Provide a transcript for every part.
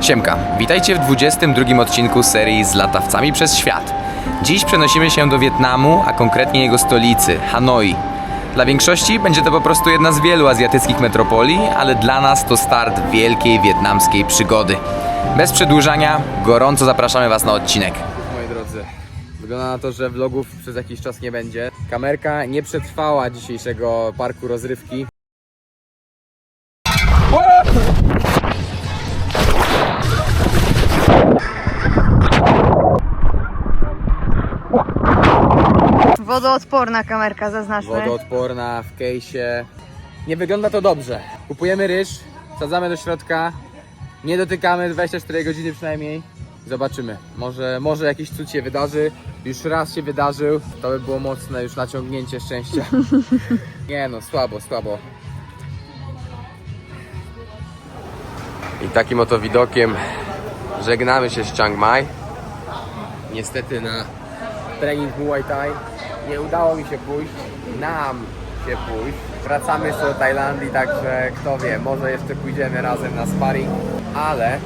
Siemka, witajcie w 22 odcinku serii z latawcami przez świat. Dziś przenosimy się do Wietnamu, a konkretnie jego stolicy, Hanoi. Dla większości będzie to po prostu jedna z wielu azjatyckich metropolii, ale dla nas to start wielkiej wietnamskiej przygody. Bez przedłużania, gorąco zapraszamy Was na odcinek. Moi drodzy, wygląda na to, że vlogów przez jakiś czas nie będzie. Kamerka nie przetrwała dzisiejszego parku rozrywki. Wodoodporna kamerka, zaznaczmy. wodoodporna w kejsie. Nie wygląda to dobrze. Kupujemy ryż, wsadzamy do środka, nie dotykamy 24 godziny przynajmniej. Zobaczymy. Może, może jakiś cud się wydarzy. Już raz się wydarzył. To by było mocne już naciągnięcie szczęścia. Nie no, słabo, słabo. I takim oto widokiem żegnamy się z Chiang Mai. Niestety na trening Muay Thai. Nie udało mi się pójść, nam się pójść. Wracamy jeszcze do Tajlandii, także kto wie, może jeszcze pójdziemy razem na sparring, ale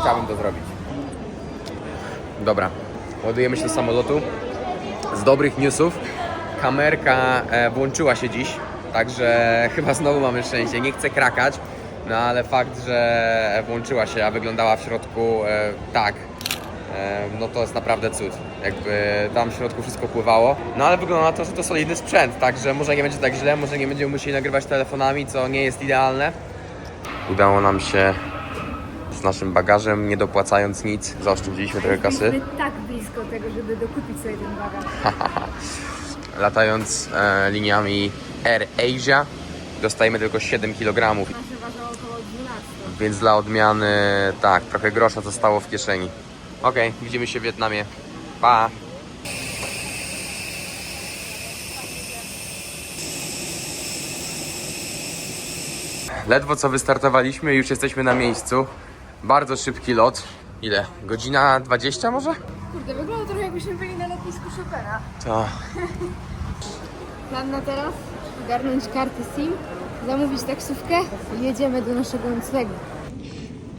chciałbym to zrobić. Dobra, ładujemy się do samolotu. Z dobrych newsów kamerka e, włączyła się dziś, także chyba znowu mamy szczęście. Nie chcę krakać, no ale fakt, że włączyła się, a wyglądała w środku e, tak, no to jest naprawdę cud. Jakby tam w środku wszystko pływało. No ale wygląda na to, że to solidny sprzęt, także może nie będzie tak źle, może nie będziemy musieli nagrywać telefonami, co nie jest idealne. Udało nam się z naszym bagażem, nie dopłacając nic, zaoszczędziliśmy trochę kasy. Jesteśmy tak blisko tego, żeby dokupić sobie ten bagaż. Latając e, liniami Air Asia dostajemy tylko 7 kg, Nasze ważyło około 12. więc dla odmiany tak, trochę grosza zostało w kieszeni. Okej, widzimy się w Wietnamie. Pa! Ledwo co wystartowaliśmy, już jesteśmy na miejscu. Bardzo szybki lot. Ile? Godzina 20 może? Kurde, wygląda trochę jakbyśmy byli na lotnisku Chopina. To. Plan na teraz? Ogarnąć karty SIM, zamówić taksówkę i jedziemy do naszego noclegu.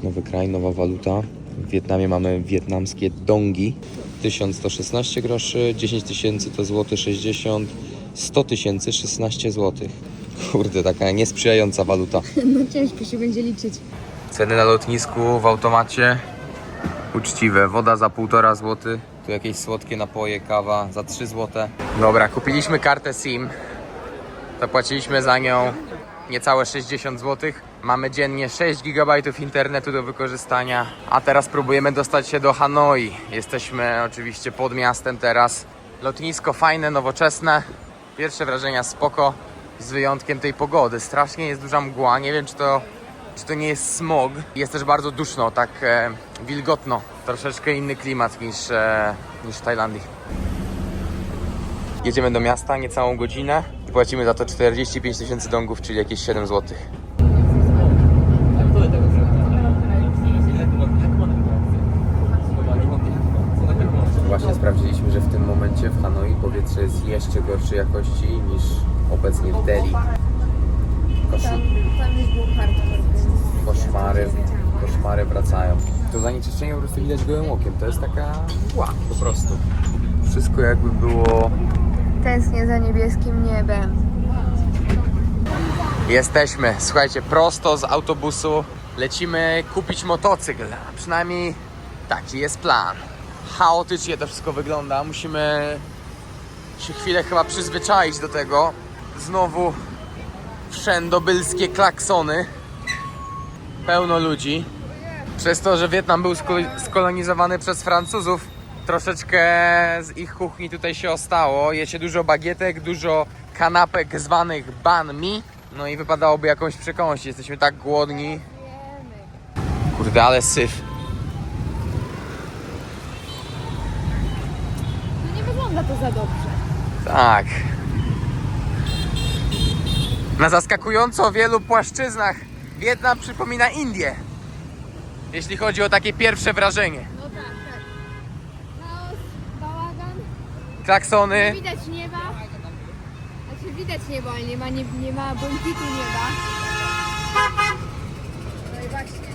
Nowy kraj, nowa waluta. W Wietnamie mamy wietnamskie dongi. 1116 groszy, 10 tysięcy to złoty 60, 100 tysięcy 16 złotych. Kurde, taka niesprzyjająca waluta. No ciężko się będzie liczyć. Ceny na lotnisku w automacie uczciwe. Woda za 1,5 zł. Tu jakieś słodkie napoje, kawa za 3 zł. Dobra, kupiliśmy kartę SIM. Zapłaciliśmy za nią niecałe 60 zł. Mamy dziennie 6 GB internetu do wykorzystania. A teraz próbujemy dostać się do Hanoi. Jesteśmy oczywiście pod miastem teraz. Lotnisko fajne, nowoczesne. Pierwsze wrażenia spoko. Z wyjątkiem tej pogody. Strasznie jest duża mgła. Nie wiem, czy to czy to nie jest smog. Jest też bardzo duszno, tak e, wilgotno. Troszeczkę inny klimat niż, e, niż w Tajlandii. Jedziemy do miasta niecałą godzinę płacimy za to 45 tysięcy dongów, czyli jakieś 7 zł. Właśnie sprawdziliśmy, że w tym momencie w Hanoi powietrze jest jeszcze gorszej jakości niż obecnie w Delhi. Kosz... Tam, tam już był hardcore. koszmary, koszmary wracają. To zanieczyszczenie po prostu widać gołym okiem. To jest taka mgła po prostu. Wszystko jakby było... Tęsknię za niebieskim niebem. Jesteśmy, słuchajcie, prosto z autobusu lecimy kupić motocykl. A przynajmniej taki jest plan. Chaotycznie to wszystko wygląda. Musimy się chwilę chyba przyzwyczaić do tego. Znowu wszędobylskie klaksony. Pełno ludzi. Przez to, że Wietnam był sko- skolonizowany przez Francuzów, troszeczkę z ich kuchni tutaj się ostało. Je się dużo bagietek, dużo kanapek zwanych banh mi. No i wypadałoby jakąś przekąsić. Jesteśmy tak głodni. Kurde, ale syf. No nie wygląda to za dobrze. Tak. Na zaskakująco wielu płaszczyznach Wietnam przypomina Indię. Jeśli chodzi o takie pierwsze wrażenie. No tak, tak. Chaos, bałagan, Klaksony. nie widać nieba. Znaczy widać niebo, ale nie ma, nie, nie ma błękitu nieba. No i właśnie.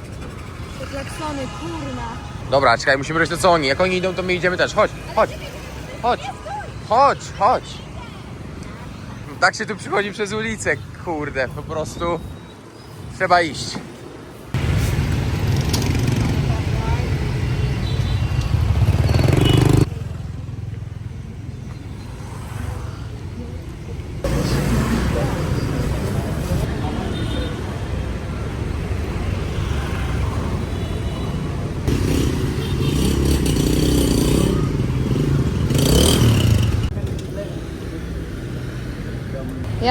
klaksony, kurna. Dobra, czekaj, musimy robić to co oni. Jak oni idą, to my idziemy też. Chodź, chodź, chodź, chodź, chodź. Tak się tu przychodzi przez ulicę, kurde, po prostu trzeba iść.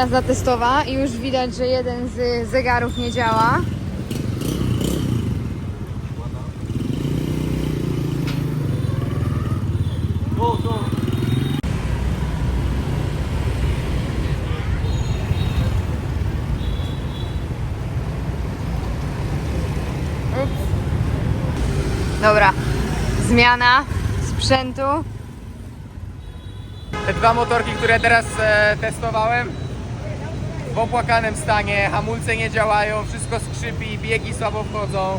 Jazda testowa i już widać, że jeden z zegarów nie działa. Dobra, zmiana sprzętu. Te dwa motorki, które teraz e, testowałem w opłakanym stanie, hamulce nie działają, wszystko skrzypi, biegi słabo wchodzą.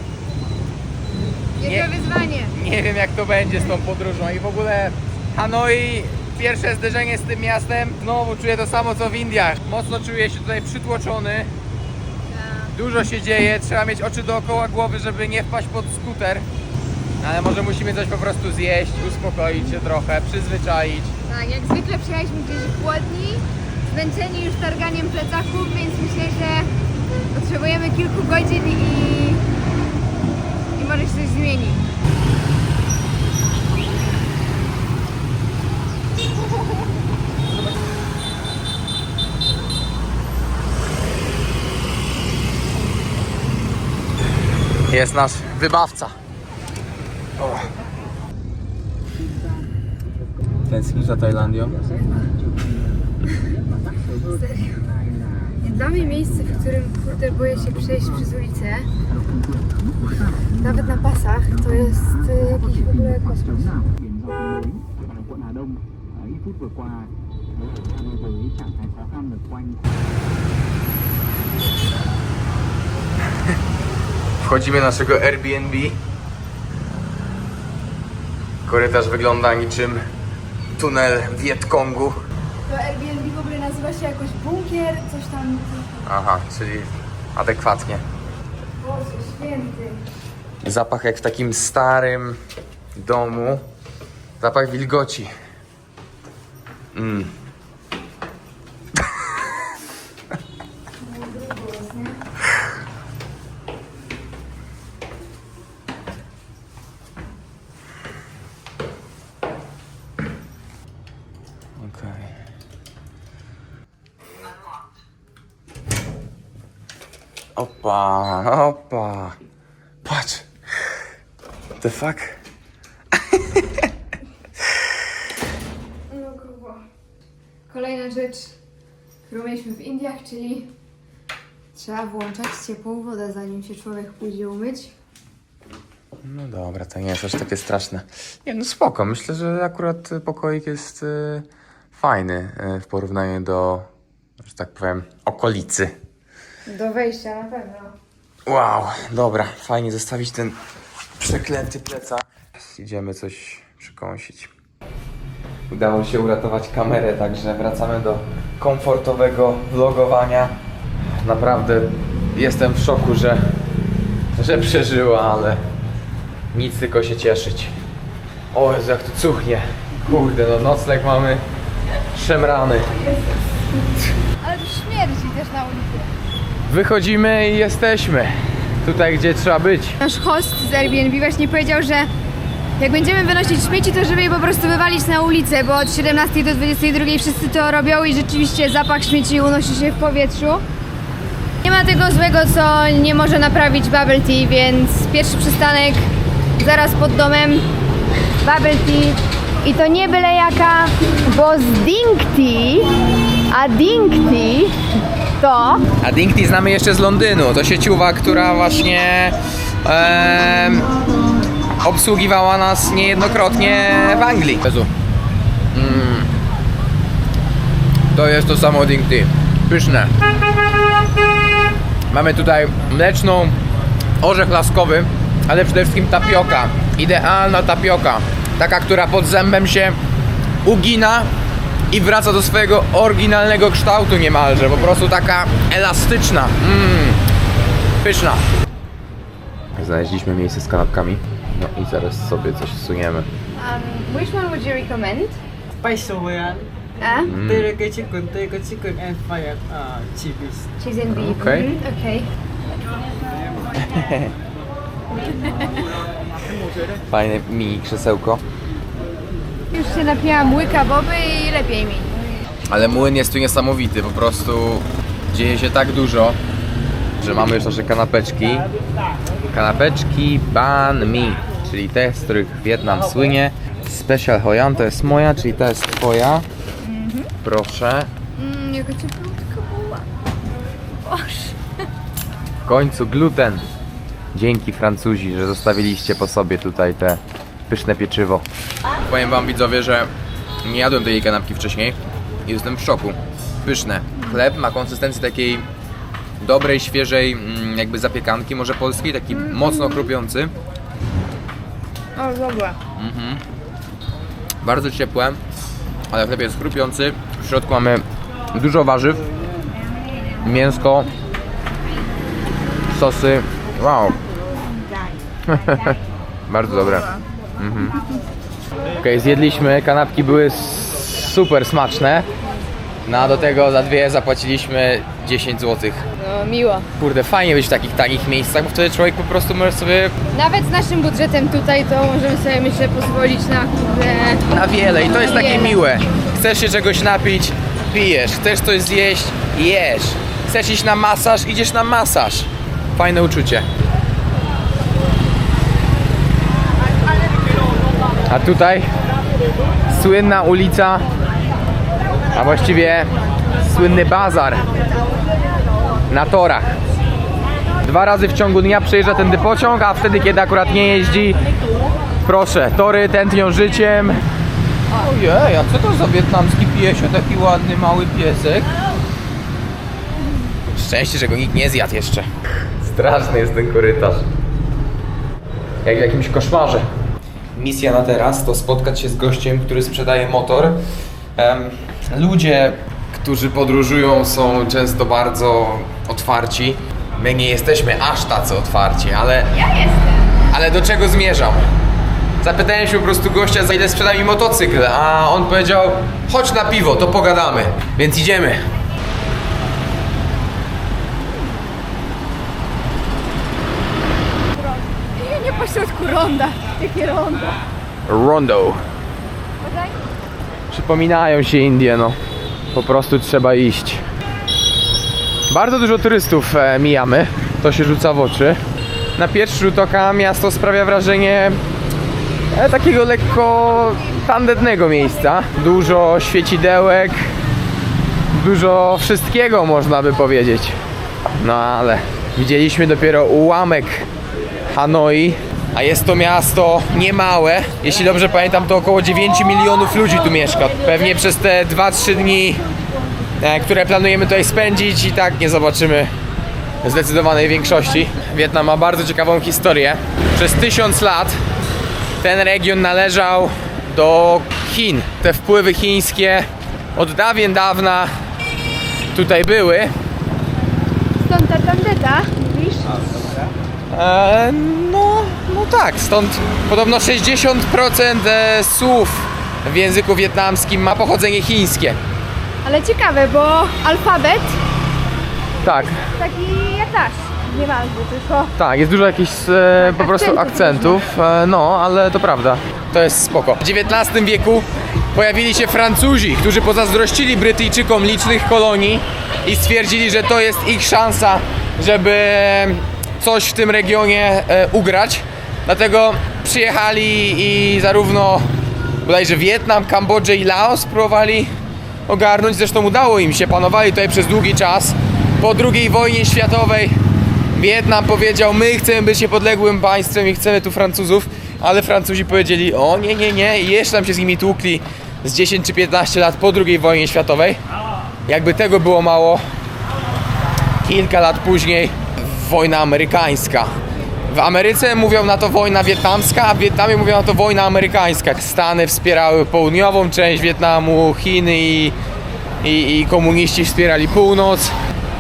Wielkie wyzwanie. Nie wiem jak to będzie z tą podróżą i w ogóle Hanoi, pierwsze zderzenie z tym miastem, znowu czuję to samo co w Indiach. Mocno czuję się tutaj przytłoczony, dużo się dzieje, trzeba mieć oczy dookoła głowy, żeby nie wpaść pod skuter. Ale może musimy coś po prostu zjeść, uspokoić się trochę, przyzwyczaić. Tak, jak zwykle przyjechaliśmy gdzieś głodni, zmęczeni już targaniem plecaków, więc myślę, że potrzebujemy kilku godzin i, i może się coś zmieni. Jest nasz wybawca. Tęsknisz za Tajlandią? Dla mnie miejsce, w którym kurde boję się przejść przez ulicę, nawet na pasach, to jest y, jakiś w ogóle kosmos. Wchodzimy do naszego Airbnb. Korytarz wygląda niczym tunel Wietkongu. To Airbnb nazywa się jakoś bunkier, coś tam... Aha, czyli adekwatnie. Boże święty. Zapach jak w takim starym domu. Zapach wilgoci. Mm. Okej. Opa, opa. Patrz. The fuck? No grubo. Kolejna rzecz, którą mieliśmy w Indiach, czyli trzeba włączać ciepłą wodę, zanim się człowiek pójdzie umyć. No dobra, to nie jest aż takie straszne. Nie, no spoko. Myślę, że akurat pokoik jest y, fajny y, w porównaniu do, że tak powiem, okolicy. Do wejścia na pewno. Wow, dobra, fajnie zostawić ten przeklęty plecak. Idziemy coś przykąsić. Udało się uratować kamerę, także wracamy do komfortowego vlogowania. Naprawdę jestem w szoku, że, że przeżyła, ale nic tylko się cieszyć. O Jezu, jak tu cuchnie. Kurde, no nocleg mamy szemrany. Ale to śmierdzi też na ulicy. Wychodzimy i jesteśmy tutaj, gdzie trzeba być. Nasz host z Airbnb właśnie powiedział, że jak będziemy wynosić śmieci, to żeby je po prostu wywalić na ulicę, bo od 17 do 22 wszyscy to robią i rzeczywiście zapach śmieci unosi się w powietrzu. Nie ma tego złego, co nie może naprawić bubble tea, więc pierwszy przystanek zaraz pod domem bubble tea. I to nie byle jaka, bo z Ding Tea, a Ding Tea A Dinkty znamy jeszcze z Londynu. To sieciowa, która właśnie em, obsługiwała nas niejednokrotnie w Anglii. Jezu. Mm. To jest to samo Dinkty. Pyszne. Mamy tutaj mleczną, orzech laskowy, ale przede wszystkim tapioka. Idealna tapioka. Taka, która pod zębem się ugina i wraca do swojego oryginalnego kształtu niemalże. Po prostu taka elastyczna. Mm. Pyszna. Znaleźliśmy miejsce z kanapkami. No i zaraz sobie coś suniemy. Um, which one would you recommend? Spice Hawaiian, A? teriyaki chicken, teriyaki chicken and uh, chilies. Cheese and beef. Okej. Mhm, okej. Fajne mini krzesełko. Już się napiłam łyka boby i lepiej mi. Ale młyn jest tu niesamowity, po prostu dzieje się tak dużo, że mamy już nasze kanapeczki. Kanapeczki ban mi, czyli te, z których Wietnam słynie. Special Hoyan to jest moja, czyli ta jest twoja. Proszę. Mmm, jaka cieplutka była. Boże. W końcu gluten. Dzięki Francuzi, że zostawiliście po sobie tutaj te pyszne pieczywo. Powiem wam widzowie, że nie jadłem tej kanapki wcześniej i jestem w szoku. Pyszne. Chleb ma konsystencję takiej dobrej, świeżej mm, jakby zapiekanki może polskiej, taki mocno chrupiący. O, dobra. Mhm. Bardzo ciepłe, ale chleb jest chrupiący. W środku mamy dużo warzyw, mięsko, sosy. Wow. Bardzo dobre. Mhm. Okej, zjedliśmy, kanapki były super smaczne. No a do tego za dwie zapłaciliśmy 10 zł. No, miło. Kurde, fajnie być w takich tanich miejscach, bo wtedy człowiek po prostu może sobie Nawet z naszym budżetem tutaj to możemy sobie myślę pozwolić na kurde... na wiele i to jest takie miłe. Chcesz się czegoś napić, pijesz. Chcesz coś zjeść, jesz. Chcesz iść na masaż, idziesz na masaż. Fajne uczucie. A tutaj słynna ulica, a właściwie słynny bazar na torach. Dwa razy w ciągu dnia przejeżdża tędy pociąg, a wtedy kiedy akurat nie jeździ, Proszę, tory tętnią życiem. Ojej, a co to za wietnamski piesio, taki ładny mały piesek? Szczęście, że go nikt nie zjadł jeszcze. Straszny jest ten korytarz. Jak w jakimś koszmarze. Misja na teraz to spotkać się z gościem, który sprzedaje motor. Ludzie, którzy podróżują są często bardzo otwarci. My nie jesteśmy aż tacy otwarci, ale Ja jestem. ale do czego zmierzam? Zapytałem się po prostu gościa, za ile sprzeda mi motocykl, a on powiedział, chodź na piwo, to pogadamy. Więc idziemy. Nie, nie po środku ronda. Jakie ronda. Rondo. Przypominają się Indie, no. Po prostu trzeba iść. Bardzo dużo turystów e, mijamy. To się rzuca w oczy. Na pierwszy rzut oka miasto sprawia wrażenie e, takiego lekko tandetnego miejsca. Dużo świecidełek, dużo wszystkiego można by powiedzieć. No ale widzieliśmy dopiero ułamek Hanoi, a jest to miasto niemałe. Jeśli dobrze pamiętam, to około 9 milionów ludzi tu mieszka. Pewnie przez te 2-3 dni, e, które planujemy tutaj spędzić, i tak nie zobaczymy zdecydowanej większości. Wietnam ma bardzo ciekawą historię. Przez tysiąc lat ten region należał do Chin. Te wpływy chińskie od dawien dawna tutaj były. Stąd ta tandeta? E, no, no tak, stąd podobno 60% e, słów w języku wietnamskim ma pochodzenie chińskie. Ale ciekawe, bo alfabet Tak, taki jak nasz. Nieważne, tylko... tak, jest dużo jakichś e, po prostu akcentów akcentów, e, no, ale to prawda. To jest spoko. W XIX wieku pojawili się Francuzi, którzy pozazdrościli Brytyjczykom licznych kolonii i stwierdzili, że to jest ich szansa, żeby coś w tym regionie e, ugrać. Dlatego przyjechali i zarówno bodajże Wietnam, Kambodżę i Laos próbowali ogarnąć. Zresztą udało im się, panowali tutaj przez długi czas. Po II wojnie światowej Wietnam powiedział, my chcemy być niepodległym państwem i chcemy tu Francuzów, ale Francuzi powiedzieli, o nie, nie, nie, i jeszcze tam się z nimi tłukli z 10 czy 15 lat po II wojnie światowej. Jakby tego było mało, kilka lat później wojna amerykańska. W Ameryce mówią na to wojna wietnamska, a w Wietnamie mówią na to wojna amerykańska. Stany wspierały południową część Wietnamu, Chiny i, i, i komuniści wspierali północ.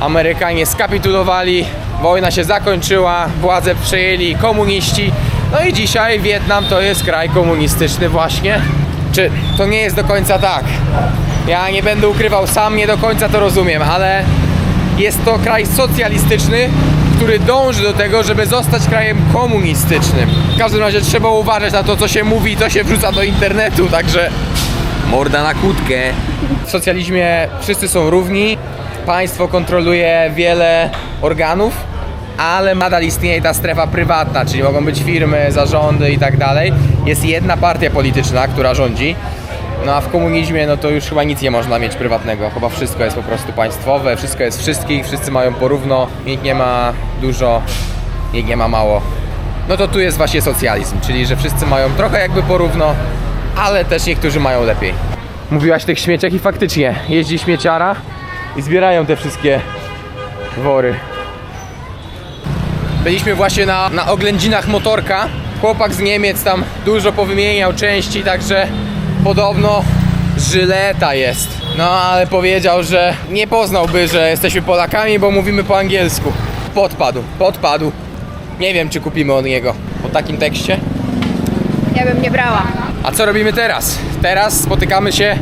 Amerykanie skapitulowali, wojna się zakończyła, władzę przejęli komuniści. No i dzisiaj Wietnam to jest kraj komunistyczny właśnie. Czy to nie jest do końca tak? Ja nie będę ukrywał, sam nie do końca to rozumiem, ale jest to kraj socjalistyczny, który dąży do tego, żeby zostać krajem komunistycznym. W każdym razie trzeba uważać na to, co się mówi i co się wrzuca do internetu, także morda na kłódkę. W socjalizmie wszyscy są równi, państwo kontroluje wiele organów, ale nadal istnieje ta strefa prywatna, czyli mogą być firmy, zarządy i tak dalej. Jest jedna partia polityczna, która rządzi. No a w komunizmie no to już chyba nic nie można mieć prywatnego. Chyba wszystko jest po prostu państwowe, wszystko jest wszystkich, wszyscy mają porówno, nikt nie ma dużo, nikt nie ma mało. No to tu jest właśnie socjalizm, czyli że wszyscy mają trochę jakby porówno, ale też niektórzy mają lepiej. Mówiłaś o tych śmieciach i faktycznie jeździ śmieciara i zbierają te wszystkie wory. Byliśmy właśnie na, na oględzinach motorka. Chłopak z Niemiec tam dużo powymieniał części, także podobno żyleta jest. No ale powiedział, że nie poznałby, że jesteśmy Polakami, bo mówimy po angielsku. Podpadł, podpadł. Nie wiem, czy kupimy od niego po takim tekście. Ja bym nie brała. A co robimy teraz? Teraz spotykamy się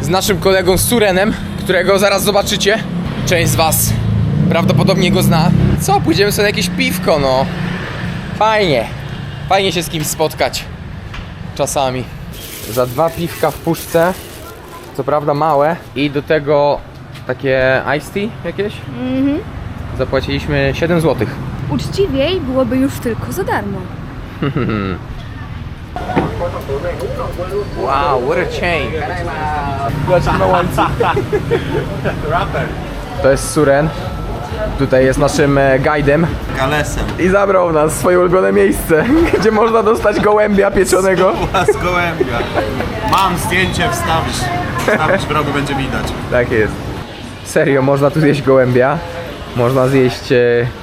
z naszym kolegą Surenem, którego zaraz zobaczycie. Część z Was prawdopodobnie go zna. Co, pójdziemy sobie na jakieś piwko, no. Fajnie. Fajnie się z kimś spotkać. Czasami. Za dwa piwka w puszce, co prawda małe, i do tego takie iced tea jakieś. Zapłaciliśmy 7 zł. Uczciwiej byłoby już tylko za darmo. Wow, what a chain. To jest Suren. Tutaj jest naszym e, guidem Galesem. i zabrał nas w swoje ulubione miejsce, gdzie można dostać gołębia pieczonego. Z gołębia. Mam zdjęcie, wstawisz. Wstawisz, w rogu będzie widać. Tak jest. Serio, można tu zjeść gołębia. Można zjeść e,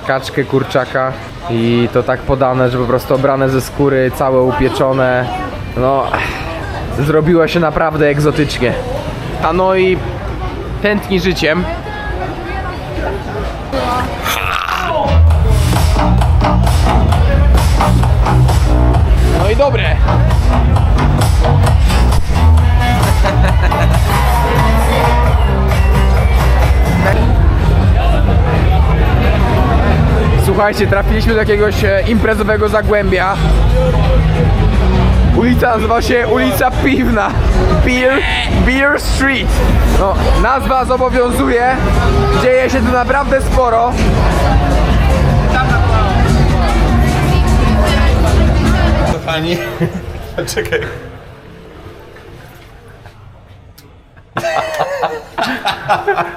kaczkę, kurczaka i to tak podane, że po prostu obrane ze skóry, całe upieczone. No, zrobiło się naprawdę egzotycznie. Hanoi tętni życiem. Dobre. Słuchajcie, trafiliśmy do jakiegoś e, imprezowego zagłębia. Ulica nazywa się ulica Piwna. Beer, Beer Street. No, nazwa zobowiązuje. Dzieje się tu naprawdę sporo. Kochani. Czekaj.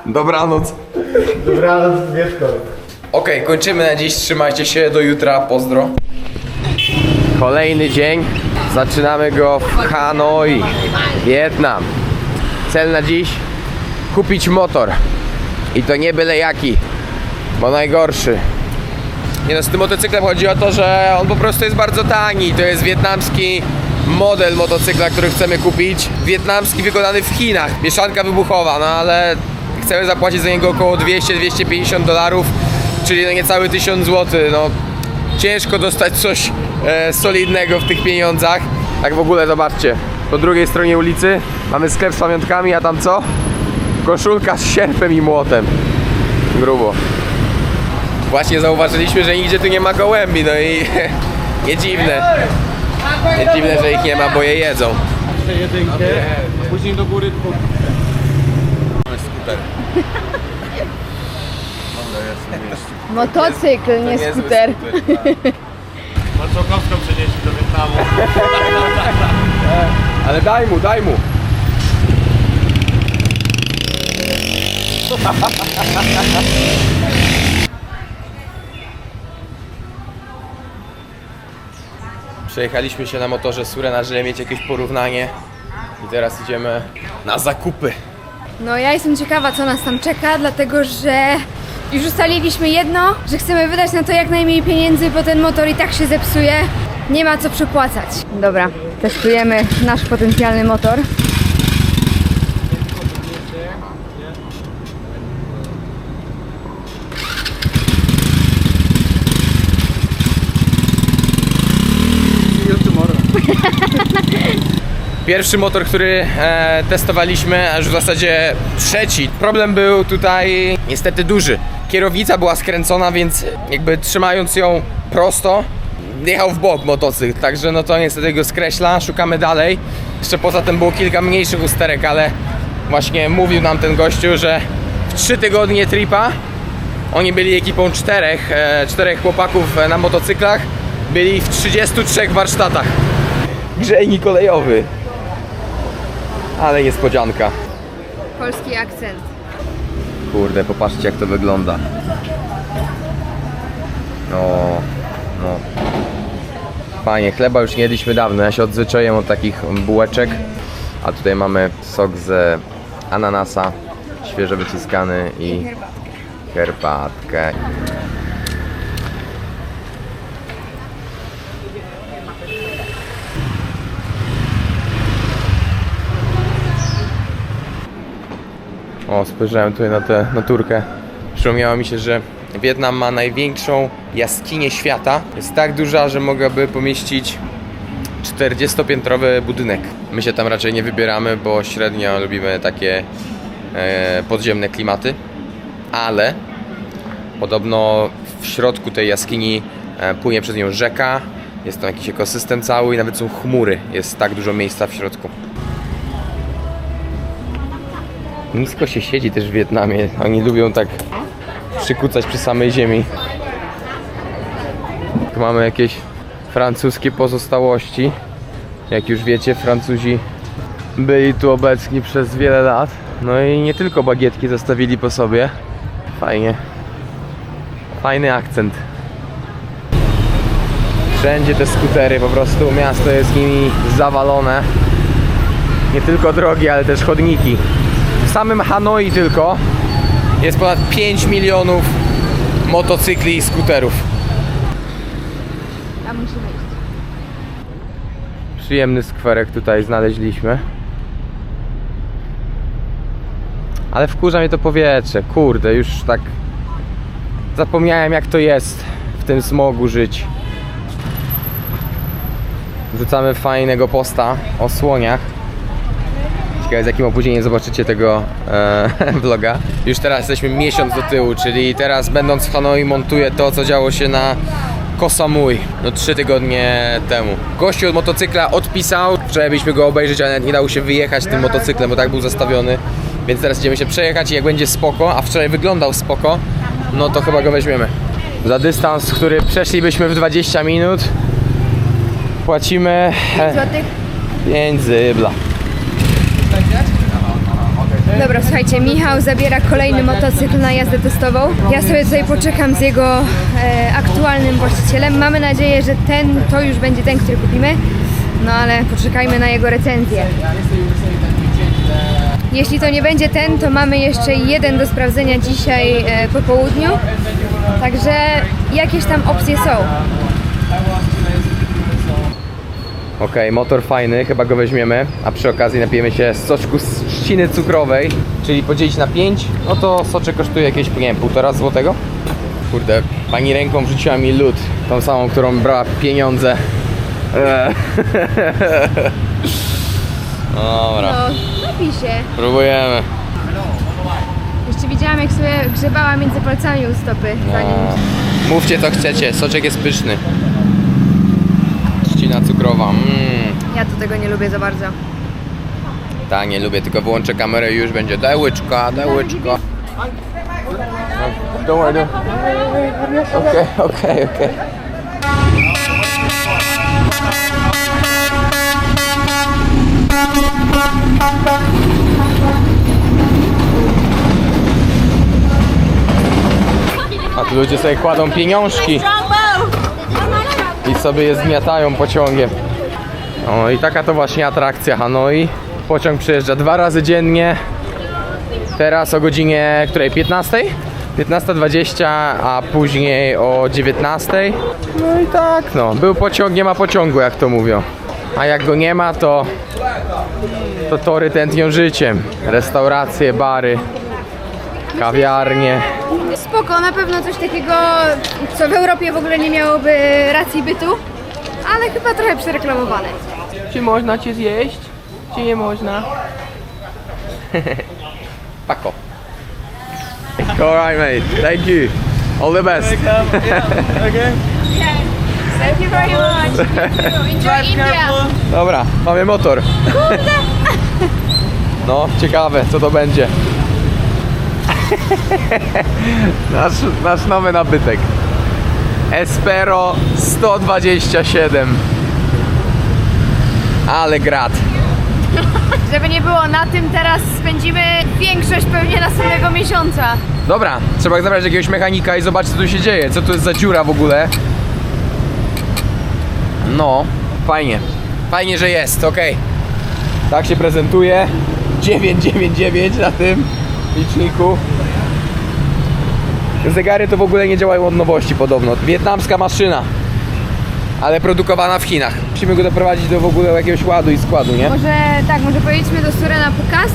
Dobranoc. Dobranoc, Zbieżko. Okej, kończymy na dziś. Trzymajcie się. Do jutra. Pozdro. Kolejny dzień. Zaczynamy go w Hanoi, Wietnam. Cel na dziś kupić motor. I to nie byle jaki, bo najgorszy. Nie no, z tym motocyklem chodzi o to, że on po prostu jest bardzo tani. To jest wietnamski model motocykla, który chcemy kupić. Wietnamski wykonany w Chinach. Mieszanka wybuchowa, no ale chcemy zapłacić za niego około 200-250 dolarów, czyli niecałe 1000 zł. No, ciężko dostać coś e, solidnego w tych pieniądzach. Tak w ogóle zobaczcie, po drugiej stronie ulicy mamy sklep z pamiątkami, a tam co? Koszulka z sierpem i młotem. Grubo. Właśnie zauważyliśmy, że nigdzie tu nie ma gołębi, no i nie dziwne. Nie dziwne, że ich nie ma, bo je jedzą. Jedynkę, później do góry dwóch. Mamy skuter. Motocykl, nie skuter. Marszałkowską przenieśli do Wietnamu. Ale daj mu, daj mu. Przejechaliśmy się na motorze Surena, żeby mieć jakieś porównanie. I teraz idziemy na zakupy. No ja jestem ciekawa, co nas tam czeka, dlatego że Już ustaliliśmy jedno, że chcemy wydać na to jak najmniej pieniędzy, bo ten motor i tak się zepsuje. Nie ma co przepłacać. Dobra, testujemy nasz potencjalny motor. Pierwszy motor, który e, testowaliśmy, aż w zasadzie trzeci. Problem był tutaj niestety duży. Kierownica była skręcona, więc jakby trzymając ją prosto, jechał w bok motocykl, także no to niestety go skreśla, szukamy dalej. Jeszcze poza tym było kilka mniejszych usterek, ale właśnie mówił nam ten gościu, że w trzy tygodnie tripa oni byli ekipą czterech, e, czterech chłopaków na motocyklach, byli w 33 warsztatach. Grzejnik kolejowy. Ale niespodzianka. Polski akcent. Kurde, popatrzcie jak to wygląda. O, no. Fajnie, chleba już nie jedliśmy dawno. Ja się odzwyczaiłem od takich bułeczek. A tutaj mamy sok z ananasa, świeżo wyciskany i herbatkę. O, spojrzałem tutaj na tę naturkę. Przypomniało mi się, że Wietnam ma największą jaskinię świata. Jest tak duża, że mogłaby pomieścić 40-piętrowy budynek. My się tam raczej nie wybieramy, bo średnio lubimy takie e, podziemne klimaty. Ale podobno w środku tej jaskini e, płynie przez nią rzeka. Jest tam jakiś ekosystem cały i nawet są chmury. Jest tak dużo miejsca w środku. Nisko się siedzi też w Wietnamie. Oni lubią tak przykucać przy samej ziemi. Tu mamy jakieś francuskie pozostałości. Jak już wiecie, Francuzi byli tu obecni przez wiele lat. No i nie tylko bagietki zostawili po sobie. Fajnie. Fajny akcent. Wszędzie te skutery, po prostu miasto jest nimi zawalone. Nie tylko drogi, ale też chodniki. W samym Hanoi tylko jest ponad 5 milionów motocykli i skuterów. A musimy iść. Przyjemny skwerek tutaj znaleźliśmy. Ale wkurza mnie to powietrze. Kurde, już tak zapomniałem jak to jest w tym smogu żyć. Wrzucamy fajnego posta o słoniach. Z jakim opóźnieniem zobaczycie tego e, vloga. Już teraz jesteśmy miesiąc do tyłu, czyli teraz będąc w Hanoi montuję to co działo się na Koh Samui, no trzy tygodnie temu. Gościu od motocykla odpisał, wczoraj byliśmy go obejrzeć, ale nie dało się wyjechać tym motocyklem, bo tak był zastawiony. Więc teraz idziemy się przejechać i jak będzie spoko, a wczoraj wyglądał spoko, no to chyba go weźmiemy. Za dystans, który przeszlibyśmy w 20 minut, płacimy e, Złotych? 5 zybla. Dobra, słuchajcie, Michał zabiera kolejny motocykl na jazdę testową. Ja sobie tutaj poczekam z jego e, aktualnym właścicielem. Mamy nadzieję, że ten to już będzie ten, który kupimy. No ale poczekajmy na jego recenzję. Jeśli to nie będzie ten, to mamy jeszcze jeden do sprawdzenia dzisiaj e, po południu. Także jakieś tam opcje są. Okej, motor fajny, chyba go weźmiemy, a przy okazji napijemy się z soczku z trzciny cukrowej, czyli podzielić na 5, no to soczek kosztuje jakieś, nie wiem, półtora złotego? Kurde, pani ręką wrzuciła mi lód, tą samą, którą brała pieniądze. Eee. Dobra, No, napij się. próbujemy. Jeszcze widziałam, jak sobie grzebała między palcami u stopy, zanim Mówcie co chcecie, soczek jest pyszny. Trzcina cukrowa, mmm. ja to tego nie lubię za bardzo. Tak, nie lubię, tylko wyłączę kamerę i już będzie daj łyczka, daj łyczka. Don't worry, don't. Okej, okej, okej. A tu ludzie sobie kładą pieniążki sobie je zmiatają pociągiem. No i taka to właśnie atrakcja Hanoi. Pociąg przyjeżdża dwa razy dziennie. Teraz o godzinie której? 15? 15.20, a później o 19.00. No i tak, no. Był pociąg, nie ma pociągu, jak to mówią. A jak go nie ma, to, to tory tętnią życiem. Restauracje, bary, kawiarnie. Spoko, na pewno coś takiego, co w Europie w ogóle nie miałoby racji bytu, ale chyba trochę przereklamowane. Czy można cię zjeść? Czy nie można? Pako. Alright mate, thank you. All the best. Okay. Thank you very much. Enjoy India. Dobra, mamy motor. No, ciekawe, co to będzie. Nasz, nasz nowy nabytek. Espero 127. Ale grat. Żeby nie było, na tym teraz spędzimy większość pewnie następnego miesiąca. Dobra, trzeba zabrać jakiegoś mechanika i zobaczyć co tu się dzieje. Co tu jest za dziura w ogóle. No, fajnie. Fajnie, że jest, okej. Tak się prezentuje. 999 na tym liczniku. Zegary to w ogóle nie działają od nowości podobno. Wietnamska maszyna. Ale produkowana w Chinach. Musimy go doprowadzić do w ogóle jakiegoś ładu i składu, nie? Może tak, może pojedźmy do Surena po kask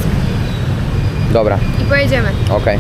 Dobra, i pojedziemy. okej.